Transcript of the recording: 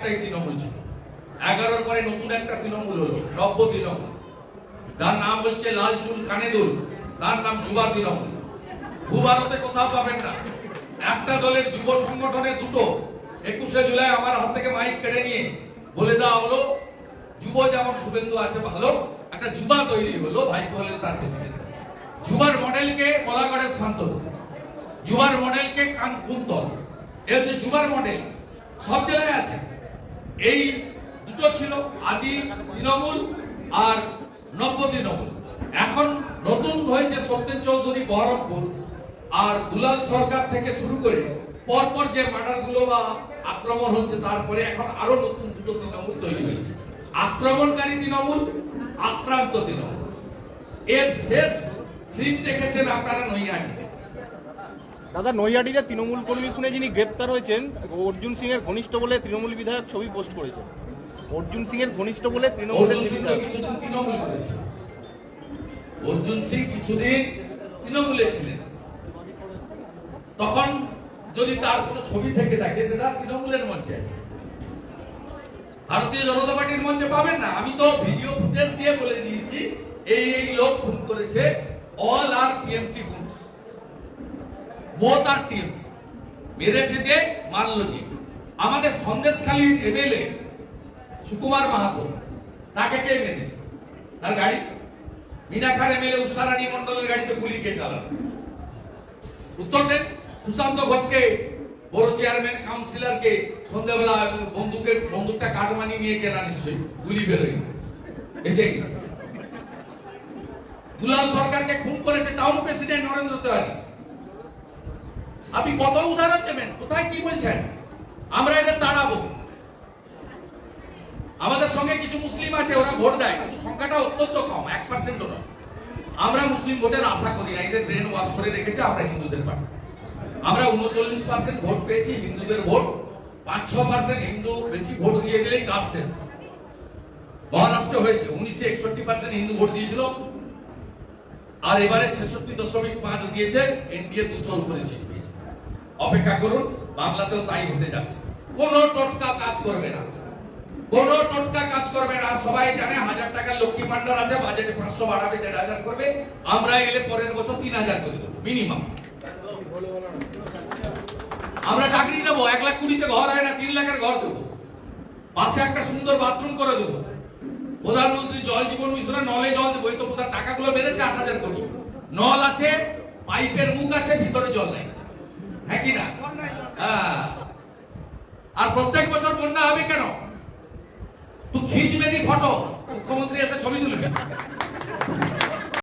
তৃণমূল ছিল। এগারোর পরে নতুন একটা তৃণমূল হলো, নব্য তৃণমূল। তার নাম হচ্ছে লাল চুল কানে দুল তার নাম যুবা তৃণমূল। ভূভারতে কোথাও পাবেন না। একটা দলের যুব সংগঠনের দুটো। একুশে জুলাই আমার হাত থেকে মাইক কেড়ে নিয়ে বলে দেওয়া হলো, যুব যেমন শুভেন্দু আছে ভালো, একটা যুবা তৈরি হলো, ভাইপো হলেন তার প্রেসিডেন্ট যুবার মডেলকে কোলাগড়ের শান্তনু যুবার মডেলকে কান কুন্তল এ হচ্ছে যুবার মডেল। সব জেলায় আছে। এই দুটো ছিল আদি তৃণমূল আর নব্য তৃণমূল। এখন নতুন হয়েছে সত্যেন চৌধুরী বহরমপুর আর দুলাল সরকার থেকে শুরু করে পরপর যে মার্ডারগুলো বা আক্রমণ হচ্ছে, তারপরে এখন আরও নতুন দুটো তৃণমূল তৈরি হয়েছে। আক্রমণকারী তৃণমূল, আক্রান্ত তৃণমূল। এর শেষ ফিল্ম দেখেছেন আপনারা নৈয়াটি দাদা নৈয়াটিতে তৃণমূল কর্মী খুনে যিনি গ্রেপ্তার হয়েছেন অর্জুন সিং এর ঘনিষ্ঠ বলে তৃণমূল বিধায়ক ছবি পোস্ট করেছেন অর্জুন সিং এর ঘনিষ্ঠ বলে তৃণমূল অর্জুন সিং কিছুদিন তৃণমূলে ছিলেন। তখন যদি তার কোনো ছবি থেকে থাকে সেটা তৃণমূলের মঞ্চে আছে। ভারতীয় জনতা পার্টির মঞ্চে পাবেন না। আমি তো ভিডিও ফুটেজ দিয়ে বলে দিয়েছি এই এই লোক খুন করেছে all are TMC goods both are TMC মেরেছে যে মারল আমাদের সন্দেশখালীর এমএলএ সুকুমার মাহাতো, তাকে কে মেরেছে? তার গাড়ি? মিনাখার এমএলএ উষারানী মন্ডলের গাড়িতে গুলি কে চালানো উত্তর দেন, সুশান্ত ঘোষকে, বড় চেয়ারম্যান কাউন্সিলরকে সন্ধ্যাবেলা বন্দুকের, বন্দুকটা কাটমানি নিয়ে কেনা নিশ্চয়ই, গুলি বেরোয়। বেঁচে গেছে দুলাল সরকারকে খুন করেছে টাউন প্রেসিডেন্ট নরেন্দ্র তিওয়ারি। আপনি কত উদাহরণ দেবেন? কোথায় কি বলছেন? আমরা এদের তাড়াবো। আমাদের সঙ্গে কিছু মুসলিম আছে, ওরা ভোট দেয়, কিন্তু সংখ্যাটা অত্যন্ত কম, এক পার্সেন্ট নয়। আমরা মুসলিম ভোটের আশা করি না, এদের ব্রেন ওয়াশ করে রেখেছে আমরা হিন্দুদের পার্টি। আমরা উনচল্লিশ পার্সেন্ট ভোট পেয়েছি, হিন্দুদের ভোট। পাঁচ ছ পার্সেন্ট হিন্দু বেশি ভোট দিয়ে দিলেই কাজ শেষ। মহারাষ্ট্র হয়েছে, উনিশে একষট্টি পার্সেন্ট হিন্দু ভোট দিয়েছিল। আর এবারে ছেষট্টি দশমিক পাঁচ দিয়েছে, এনডিএ দুশো পেয়েছে অপেক্ষা করুন, বাংলাতেও তাই হতে যাচ্ছে। কোন টোটকা কাজ করবে না। কোন টোটকা কাজ করবে না। সবাই জানে হাজার টাকার লক্ষ্মী ভান্ডার আছে, বাজেটে পাঁচশো বাড়াবে, দেড় হাজার করবে। আমরা এলে পরের বছর তিন হাজার করে মিনিমাম আমরা চাকরি দেবো এক লাখ কুড়িতে ঘর হয় না, তিন লাখের ঘর দেবো। পাশে একটা সুন্দর বাথরুম করে দেবো। প্রধানমন্ত্রী জল জীবন মিশনে নলে জল দেবো, এই তো টাকাগুলো বেড়েছে, আট হাজার কোটি। নল আছে, পাইপের মুখ আছে, ভিতরে জল নাই হ্যাঁ কি না হ্যাঁ। আর প্রত্যেক বছর বন্যা হবে কেন? তুই খিচবে কি ফটো মুখ্যমন্ত্রী এসে ছবি তুলবে।